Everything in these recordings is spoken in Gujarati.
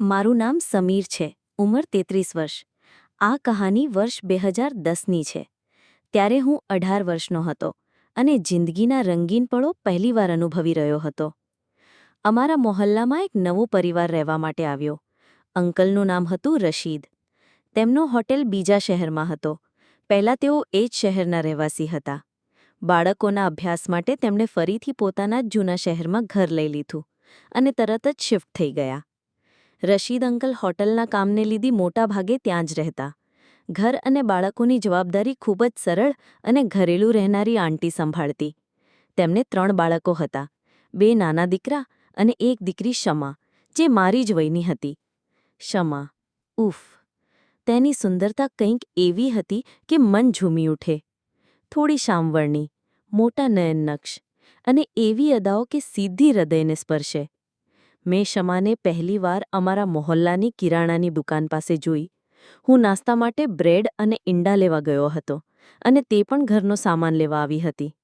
મારું નામ સમીર છે, ઉંમર તેત્રીસ વર્ષ. આ કહાની વર્ષ બે હજાર દસની છે. ત્યારે હું અઢાર વર્ષનો હતો અને જિંદગીના રંગીન પળો પહેલીવાર અનુભવી રહ્યો હતો. અમારા મોહલ્લામાં એક નવો પરિવાર રહેવા માટે આવ્યો. અંકલનું નામ હતું રશીદ. તેમનો હોટેલ બીજા શહેરમાં હતો. પહેલાં તેઓ એ જ શહેરના રહેવાસી હતા. બાળકોના અભ્યાસ માટે તેમણે ફરીથી પોતાના જ જૂના શહેરમાં ઘર લઈ લીધું અને તરત જ શિફ્ટ થઈ ગયા. રશીદ અંકલ હોટલના કામને લીધી મોટા ભાગે ત્યાં જ રહેતા. ઘર અને બાળકોની જવાબદારી ખૂબ જ સરળ અને ઘરેલું રહેનારી આંટી સંભાળતી. તેમને ત્રણ બાળકો હતા. બે નાના દીકરા અને એક દીકરી શમા, જે મારી જ વયની હતી. શમા, ઉફ, તેની સુંદરતા કંઈક એવી હતી કે મન ઝૂમી ઉઠે. થોડી શામવર્ણી મોટા નયનનક્ષ અને એવી અદાઓ કે સીધી હૃદયને સ્પર્શે. મેં શમાને પહેલીવાર અમારા મોહલ્લાની કિરાણાની દુકાન પાસે જોઈ. હું નાસ્તા માટે બ્રેડ અને ઈંડા લેવા ગયો હતો અને તે પણ ઘરનો સામાન લેવા આવી હતી.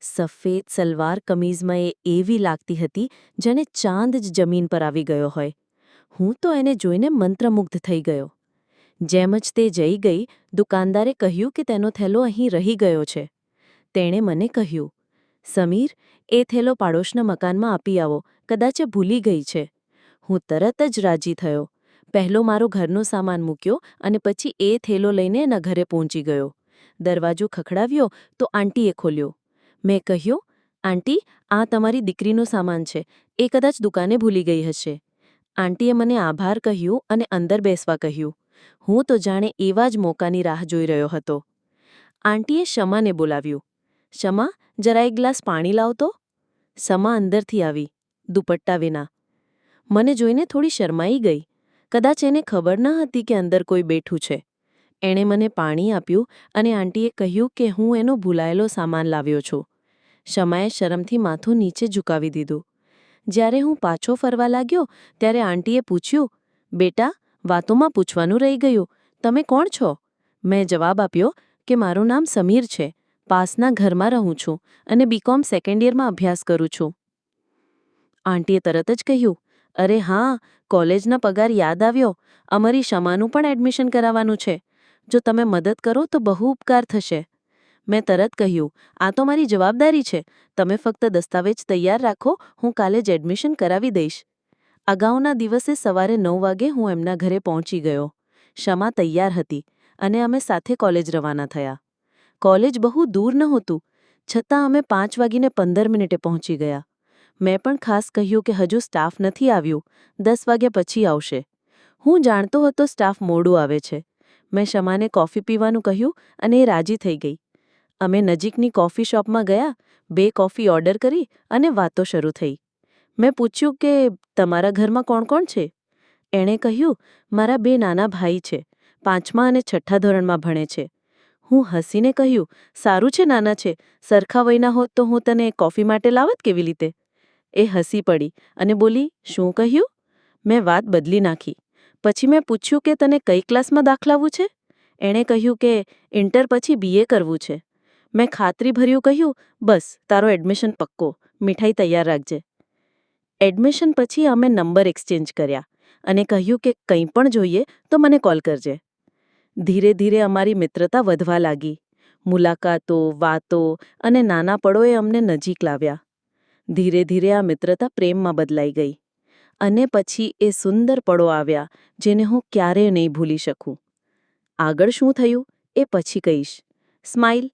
સફેદ સલવાર કમીઝમાં એ એવી લાગતી હતી જેને ચાંદ જ જમીન પર આવી ગયો હોય. હું તો એને જોઈને મંત્રમુગ્ધ થઈ ગયો. જેમ જ તે જઈ ગઈ, દુકાનદારે કહ્યું કે તેનો થેલો અહીં રહી ગયો છે. તેણે મને કહ્યું સમીર, એ થેલો પાડોશના મકાનમાં આપી આવો, કદાચ ભૂલી ગઈ છે. હું તરત જ રાજી થયો. પહેલો મારો ઘરનો સામાન મૂક્યો અને પછી એ થેલો લઈને એના ઘરે પહોંચી ગયો. દરવાજો ખખડાવ્યો તો આંટીએ ખોલ્યો. મેં કહ્યું, આંટી, આ તમારી દીકરીનો સામાન છે. એ કદાચ દુકાને ભૂલી ગઈ હશે. આંટીએ મને આભાર કહ્યું અને અંદર બેસવા કહ્યું. હું તો જાણે એવા જ મોકાની રાહ જોઈ રહ્યો હતો. આંટીએ શમાને બોલાવ્યું. શમા જરા એક ગ્લાસ પાણી લાવતો સમા અંદરથી આવી, દુપટ્ટા વિના. મને જોઈને થોડી શરમાઈ ગઈ. કદાચ એને ખબર ન હતી કે અંદર કોઈ બેઠું છે. એણે મને પાણી આપ્યું અને આંટીએ કહ્યું કે હું એનો ભૂલાયેલો સામાન લાવ્યો છું. શમાએ શરમથી માથું નીચે ઝુકાવી દીધું. જ્યારે હું પાછો ફરવા લાગ્યો, ત્યારે આંટીએ પૂછ્યું, બેટા, વાતોમાં પૂછવાનું રહી ગયું. તમે કોણ છો? મેં જવાબ આપ્યો કે મારું નામ સમીર છે. પાસના ઘરમાં રહું છું અને બીકોમ સેકન્ડ યરમાં અભ્યાસ કરું છું. આંટીએ તરત જ કહ્યું, અરે હા, કોલેજના પગાર યાદ આવ્યો. અમારી શમાનું પણ એડમિશન કરાવવાનું છે. જો તમે મદદ કરો તો બહુ ઉપકાર થશે. મેં તરત કહ્યું, આ તો મારી જવાબદારી છે. તમે ફક્ત દસ્તાવેજ તૈયાર રાખો, હું કાલે જ એડમિશન કરાવી દઈશ. અગાઉના દિવસે સવારે નવ વાગે હું એમના ઘરે પહોંચી ગયો. શમા તૈયાર હતી અને અમે સાથે કોલેજ રવાના થયા. કોલેજ બહુ દૂર નહોતું છતાં અમે પાંચ વાગીને પંદર મિનિટે પહોંચી ગયા. મેં પણ ખાસ કહ્યું કે હજુ સ્ટાફ નથી આવ્યું, દસ વાગ્યા પછી આવશે. હું જાણતો હતો સ્ટાફ મોડું આવે છે. મેં શમાને કોફી પીવાનું કહ્યું અને એ રાજી થઈ ગઈ. અમે નજીકની કોફી શોપમાં ગયા, બે કોફી ઓર્ડર કરી અને વાતો શરૂ થઈ. મેં પૂછ્યું કે, તમારા ઘરમાં કોણ કોણ છે? એણે કહ્યું, મારા બે નાના ભાઈ છે, પાંચમા અને છઠ્ઠા ધોરણમાં ભણે છે. હું હસીને કહ્યું, સારું છે, નાના છે. સરખા વયના હોત તો હું તને કોફી માટે લાવત કેવી રીતે? એ હસી પડી અને બોલી, શું કહ્યું? મેં વાત બદલી નાખી. પછી મેં પૂછ્યું કે તને કઈ ક્લાસમાં દાખલાવું છે? એણે કહ્યું કે ઇન્ટર પછી બીએ કરવું છે. મેં ખાતરીભર્યું કહ્યું, બસ, તારો એડમિશન પક્કો. મીઠાઈ તૈયાર રાખજે. એડમિશન પછી અમે નંબર એક્સચેન્જ કર્યા અને કહ્યું કે કંઈ પણ જોઈએ તો મને કોલ કરજે. ધીરે ધીરે અમારી મિત્રતા વધવા લાગી. મુલાકાતો, વાતો અને નાના પળોએ અમને નજીક લાવ્યા. ધીરે ધીરે આ મિત્રતા પ્રેમમાં બદલાઈ ગઈ. અને પછી એ સુંદર પળો આવ્યા, જેને હું ક્યારેય નહીં ભૂલી શકું. આગળ શું થયું એ પછી કહીશ. સ્માઇલ